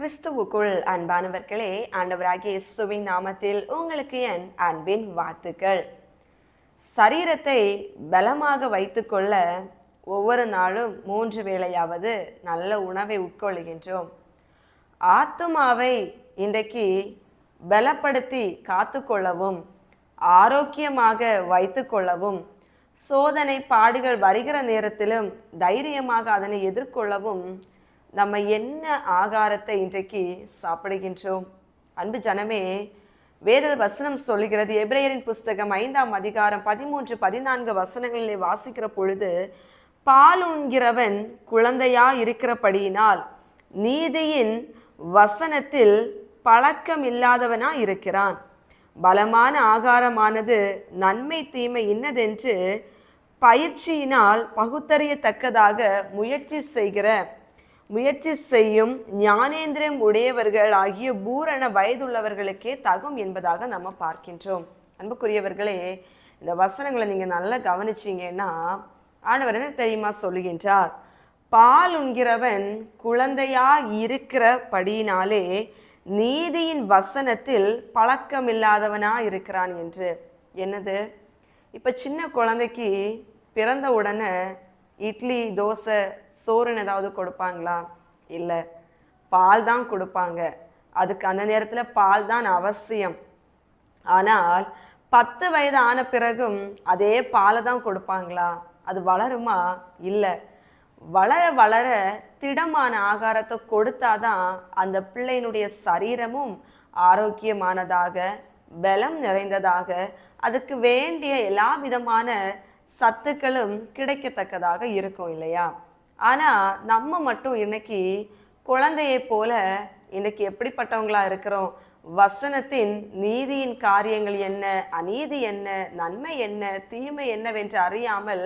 கிறிஸ்துவுக்குள் அன்பானவர்களே ஆண்டவராகிய இயேசுவின் நாமத்தில் உங்களுக்கு என் அன்பின் வாழ்த்துக்கள். சரீரத்தை பலமாக வைத்துக்கொள்ள ஒவ்வொரு நாளும் மூன்று வேளையாவது நல்ல உணவை உட்கொள்கின்றோம். ஆத்துமாவை இன்றைக்கு பலப்படுத்தி காத்துக்கொள்ளவும் ஆரோக்கியமாக வைத்துக்கொள்ளவும் சோதனை பாடுகள் வருகிற நேரத்திலும் தைரியமாக அதனை எதிர்கொள்ளவும் நம்ம என்ன ஆகாரத்தை இன்றைக்கு சாப்பிடுகின்றோம்? அன்பு ஜனமே வேத வசனம் சொல்லுகிறது எபிரேயரின் புஸ்தகம் ஐந்தாம் அதிகாரம் பதிமூன்று பதினான்கு வசனங்களிலே வாசிக்கிற பொழுது பால் உண்கிறவன் குழந்தையா இருக்கிறபடியினால் நீதியின் வசனத்தில் பழக்கம் இல்லாதவனா இருக்கிறான். பலமான ஆகாரமானது நன்மை தீமை இன்னதென்று பயிற்சியினால் பகுத்தறியத்தக்கதாக முயற்சி செய்கிற முயற்சி செய்யும் ஞானேந்திரம் உடையவர்கள் ஆகிய பூரண வயதுள்ளவர்களுக்கே தகும் என்பதாக நம்ம பார்க்கின்றோம். அன்புக்குரியவர்களே இந்த வசனங்களை நீங்க நல்லா கவனிச்சிங்கன்னா ஆண்டவர் என்ன தெரியுமா சொல்லுகின்றார்? பால் உண்கிறவன் குழந்தையா இருக்கிறபடியினாலே நீதியின் வசனத்தில் பழக்கமில்லாதவனா இருக்கிறான் என்று. என்னது? இப்ப சின்ன குழந்தைக்கு பிறந்த உடனே இட்லி தோசை சோறுன்னு ஏதாவது கொடுப்பாங்களா? இல்லை. பால் தான் கொடுப்பாங்க. அதுக்கு அந்த நேரத்தில் பால் தான் அவசியம். ஆனால் பத்து வயது ஆன பிறகும் அதே பாலை தான் கொடுப்பாங்களா? அது வளருமா? இல்லை. வளர வளர திடமான ஆகாரத்தை கொடுத்தாதான் அந்த பிள்ளையினுடைய சரீரமும் ஆரோக்கியமானதாக பலம் நிறைந்ததாக அதுக்கு வேண்டிய எல்லா விதமான சத்துக்களும் கிடைக்கத்தக்கதாக இருக்கும் இல்லையா? ஆனால் நம்ம மட்டும் இன்னைக்கு குழந்தையை போல இன்னைக்கு எப்படிப்பட்டவங்களா இருக்கிறோம்? வசனத்தின் நீதியின் காரியங்கள் என்ன? அநீதி என்ன? நன்மை என்ன? தீமை என்னவென்று அறியாமல்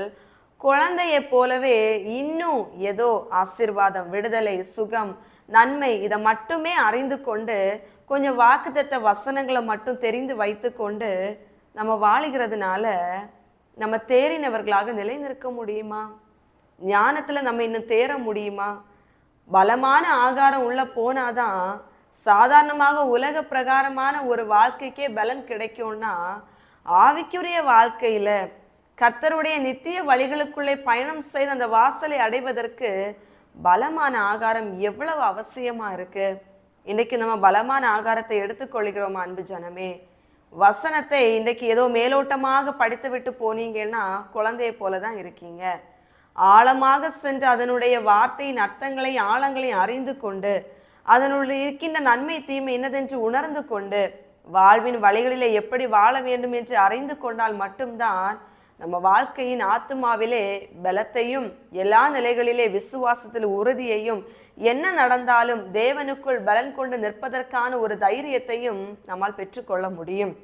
குழந்தையை போலவே இன்னும் ஏதோ ஆசிர்வாதம் விடுதலை சுகம் நன்மை இதை மட்டுமே அறிந்து கொண்டு கொஞ்சம் வாக்குத்தத்த வசனங்களை மட்டும் தெரிந்து வைத்துக்கொண்டு நம்ம வாழுகிறதுனால நம்ம தேறினவர்களாக நிலைநிற்க முடியுமா? ஞானத்தில் நம்ம இன்னும் தேர முடியுமா? பலமான ஆகாரம் உள்ள போனாதான் சாதாரணமாக உலக பிரகாரமான ஒரு வாழ்க்கைக்கே பலன் கிடைக்கும்னா ஆவிக்குரிய வாழ்க்கையில் கர்த்தருடைய நித்திய வழிகளுக்குள்ளே பயணம் செய்து அந்த வாசலை அடைவதற்கு பலமான ஆகாரம் எவ்வளவு அவசியமாக இருக்குது இன்றைக்கி நம்ம பலமான ஆகாரத்தை எடுத்துக்கொள்கிறோம் அன்பு ஜனமே? வசனத்தை இன்றைக்கு ஏதோ மேலோட்டமாக படித்து விட்டு போனீங்கன்னா குழந்தையை போல தான் இருக்கீங்க. ஆழமாக சென்று அதனுடைய வார்த்தையின் அர்த்தங்களையும் ஆழங்களையும் அறிந்து கொண்டு அதனுடைய இருக்கின்ற நன்மை தீமை என்னதென்று உணர்ந்து கொண்டு வாழ்வின் வழிகளிலே எப்படி வாழ வேண்டும் என்று அறிந்து கொண்டால் மட்டும்தான் நம்ம வாழ்க்கையின் ஆத்துமாவிலே பலத்தையும் எல்லா நிலைகளிலே விசுவாசத்தில் உறுதியையும் என்ன நடந்தாலும் தேவனுக்குள் பலன் கொண்டு நிற்பதற்கான ஒரு தைரியத்தையும் நம்மால் பெற்றுக்கொள்ள முடியும்.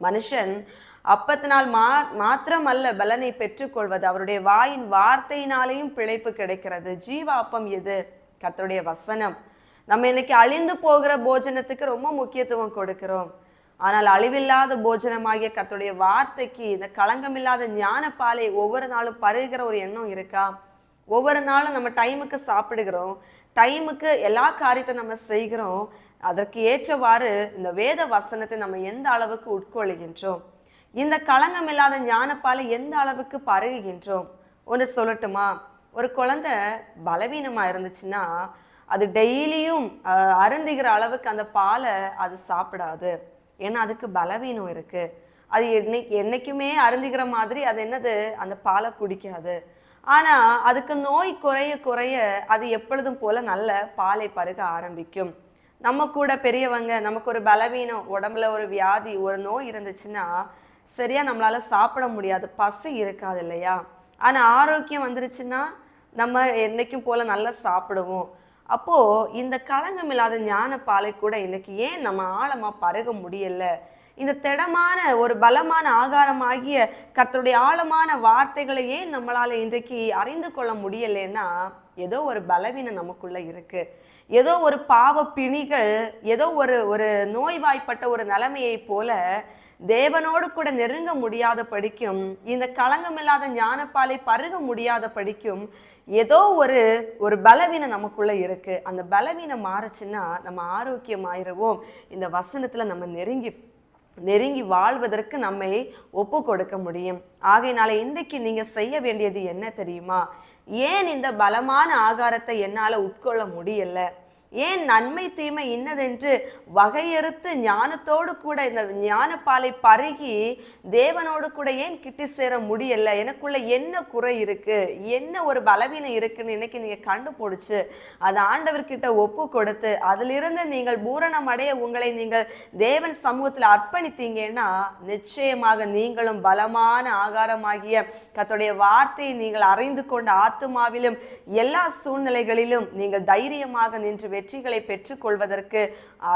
மனுஷன் அப்பத்தினால் மா மாத்திரம் அல்ல பலனை பெற்றுக்கொள்வது. அவருடைய வாயின் வார்த்தையினாலேயும் பிழைப்பு கிடைக்கிறது. ஜீவாப்பம் எது? கத்தருடைய வசனம். நம்ம இன்னைக்கு அழிந்து போகிற போஜனத்துக்கு ரொம்ப முக்கியத்துவம் கொடுக்கிறோம். ஆனால் அழிவில்லாத போஜனமாகிய கத்தருடைய வார்த்தைக்கு இந்த களங்கமில்லாத ஞான பாலை ஒவ்வொரு நாளும் பருகிற ஒரு எண்ணம் இருக்கா? ஒவ்வொரு நாளும் நம்ம டைமுக்கு சாப்பிடுகிறோம் டைமுக்கு எல்லா காரியத்தை நம்ம செய்கிறோம் அதற்கு ஏற்றவாறு இந்த வேத வசனத்தை நம்ம எந்த அளவுக்கு உட்கொள்கின்றோம் இந்த களங்கம் இல்லாத ஞானப்பால எந்த அளவுக்கு பருகுகின்றோம் ஒன்று சொல்லட்டுமா? ஒரு குழந்தை பலவீனமாக இருந்துச்சுன்னா அது டெய்லியும் அருந்துகிற அளவுக்கு அந்த பாலை அது சாப்பிடாது. ஏன்னா அதுக்கு பலவீனம் இருக்குது அது என்னைக்கு என்றைக்குமே அருந்துகிற மாதிரி அது என்னது? அந்த பாலை குடிக்காது. ஆனால் அதுக்கு நோய் குறைய குறைய அது எப்பொழுதும் போல நல்ல பாலை பருக ஆரம்பிக்கும். நம்ம கூட பெரியவங்க நமக்கு ஒரு பலவீனம் உடம்புல ஒரு வியாதி ஒரு நோய் இருந்துச்சுன்னா சரியாக நம்மளால் சாப்பிட முடியாது பசி இருக்காது இல்லையா? ஆனால் ஆரோக்கியம் வந்துருச்சுன்னா நம்ம என்றைக்கும் போல நல்லா சாப்பிடுவோம். அப்போ இந்த களங்கம் இல்லாத ஞான பாலை கூட இன்னைக்கு ஏன் நம்ம ஆழமாக பருக முடியல? இந்த திடமான ஒரு பலமான ஆகாரமாகிய கர்த்தருடைய ஆழமான வார்த்தைகளையே நம்மளால் நம்மளால இன்றைக்கு அறிந்து கொள்ள முடியலைன்னா ஏதோ ஒரு பலவீனம் நமக்குள்ள இருக்கு. ஏதோ ஒரு பாவ பிணிகள் ஏதோ ஒரு ஒரு நோய்வாய்ப்பட்ட ஒரு நிலைமையை போல தேவனோடு கூட நெருங்க முடியாத படிக்கும் இந்த களங்கமில்லாத ஞானப்பாலை பருக முடியாத படிக்கும் ஏதோ ஒரு ஒரு பலவீனம் நமக்குள்ள இருக்கு. அந்த பலவீனம் மாறுச்சுன்னா நம்ம ஆரோக்கியமாயிருவோம். இந்த வசனத்துல நம்ம நெருங்கி நெருங்கி வாழ்வதற்கு நம்மை ஒப்பு கொடுக்க முடியும். ஆகையினால இன்றைக்கு நீங்க செய்ய வேண்டியது என்ன தெரியுமா? ஏன் இந்த பலமான ஆகாரத்தை என்னால் உட்கொள்ள முடியல? ஏன் நன்மை தீமை இன்னதென்று வகையறுத்து ஞானத்தோடு கூட இந்த ஞானப்பாலை பருகி தேவனோடு கூட ஏன் கிட்டி சேர முடியல? எனக்குள்ள என்ன குறை இருக்கு? என்ன ஒரு பலவீனம் இருக்குன்னு இன்னைக்கு நீங்க கண்டுபிடிச்சு அதை ஆண்டவர்கிட்ட ஒப்பு கொடுத்து அதிலிருந்து நீங்கள் பூரணம் அடைய உங்களை நீங்கள் தேவன் சமூகத்தில் அர்ப்பணித்தீங்கன்னா நிச்சயமாக நீங்களும் பலமான ஆகாரமாகிய கர்த்தருடைய வார்த்தையை நீங்கள் அறிந்து கொண்ட ஆத்துமாவிலும் எல்லா சூழ்நிலைகளிலும் நீங்கள் தைரியமாக நின்று வெற்றிகளை பெற்றுக்கொள்வதற்கு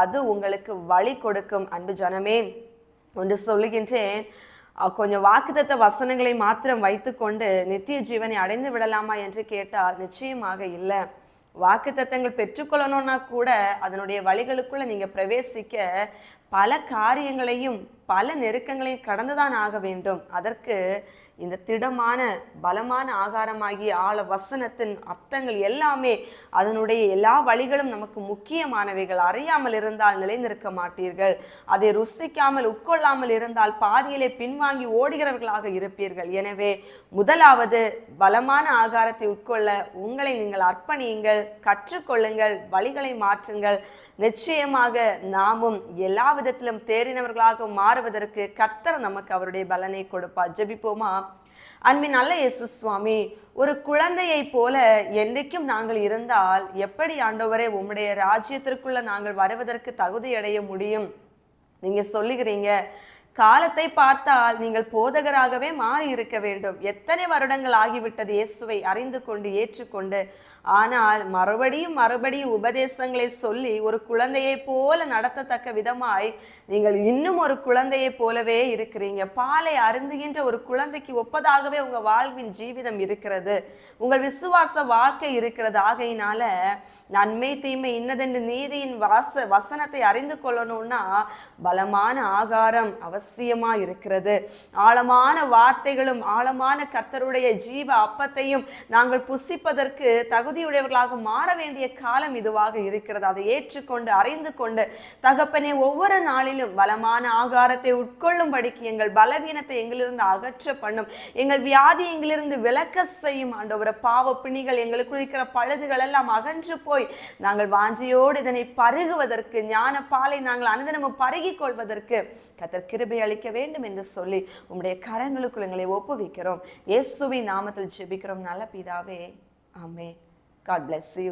அது உங்களுக்கு வழி கொடுக்கும். அன்பு ஜனமே ஒன்று சொல்லுகின்றேன். கொஞ்சம் வாக்குத்தத்த வசனங்களை மாத்திரம் வைத்துக்கொண்டு நித்திய ஜீவனை அடைந்து விடலாமா என்று கேட்டால் நிச்சயமாக இல்லை. வாக்குத்தத்தங்கள் பெற்றுக்கொள்ளணும்னா கூட அதனுடைய வழிகளுக்குள்ள நீங்க பிரவேசிக்க பல காரியங்களையும் பல நெருக்கங்களையும் கடந்துதான் ஆக வேண்டும். அதற்கு இந்த திடமான பலமான ஆகாரமாகிய ஆழ வசனத்தின் அர்த்தங்கள் எல்லாமே அதனுடைய எல்லா வழிகளும் நமக்கு முக்கியமானவைகள். அறியாமல் இருந்தால் நிலைநிற்க மாட்டீர்கள். அதை ருசிக்காமல் உட்கொள்ளாமல் இருந்தால் பாதியிலே பின்வாங்கி ஓடுகிறவர்களாக இருப்பீர்கள். எனவே முதலாவது பலமான ஆகாரத்தை உட்கொள்ள உங்களை நீங்கள் அர்ப்பணியுங்கள் கற்றுக்கொள்ளுங்கள் வழிகளை மாற்றுங்கள். நிச்சயமாக நாமும் எல்லா விதத்திலும் தேறினவர்களாக மாறுவதற்கு கத்தர் நமக்கு அவருடைய பலனை கொடுப்பார். ஜெபிப்போமா? அன்பின் நல்ல இயேசு சுவாமி ஒரு குழந்தையை போல என்றைக்கும் நாங்கள் இருந்தால் எப்படி ஆண்டவரே உம்முடைய ராஜ்யத்திற்குள்ள நாங்கள் வருவதற்கு தகுதி அடைய முடியும்? நீங்க சொல்லுகிறீங்க காலத்தை பார்த்தால் நீங்கள் போதகராகவே மாறி இருக்க வேண்டும். எத்தனை வருடங்கள் ஆகிவிட்டது இயேசுவை அறிந்து கொண்டு ஏற்றுக்கொண்டு ஆனால் மறுபடியும் மறுபடியும் உபதேசங்களை சொல்லி ஒரு குழந்தையை போல நடத்தத்தக்க விதமாய் நீங்கள் இன்னும் ஒரு குழந்தையை போலவே இருக்கிறீங்க. பாலை அருந்துகின்ற ஒரு குழந்தைக்கு ஒப்பதாகவே உங்கள் வாழ்வின் ஜீவிதம் இருக்கிறது. உங்கள் விசுவாச வாழ்க்கை இருக்கிறது. ஆகையினால நன்மை தீமை இன்னதென்று நீதியின் வாச வசனத்தை அறிந்து கொள்ளணும்னா பலமான ஆகாரம் அவசியமா இருக்கிறது. ஆழமான வார்த்தைகளும் ஆழமான கர்த்தருடைய ஜீவ அப்பத்தையும் நாங்கள் புசிப்பதற்கு தகுதியுடையவர்களாக மாற வேண்டிய காலம் இதுவாக இருக்கிறது. அதை ஏற்றுக்கொண்டு அறிந்து கொண்டு தகப்பனே ஒவ்வொரு நாளிலும் பலமான ஆகாரத்தை உட்கொள்ளும்படிக்கு எங்கள் பலவீனத்தை எங்களிலிருந்து அகற்ற பண்ணும். எங்கள் வியாதி எங்களிலிருந்து விலக்க செய்யும். ஆண்டவர பாவ பிணிகள் எங்களுக்கு இருக்கிற பழுதுகள் எல்லாம் அகன்று போய் நாங்கள் வாஞ்சியோடு இதனை பருகுவதற்கு ஞான பாலை நாங்கள் அனுதினமும் பருகிக் கொள்வதற்கு கத்தர் கிருபை அளிக்க வேண்டும் என்று சொல்லி உம்முடைய கரங்களுக்குள் எங்களை ஒப்புவிக்கிறோம். இயேசுவின் நாமத்தில் ஜெபிக்கிறோம். நல்ல பிதாவே ஆமே காட் bless you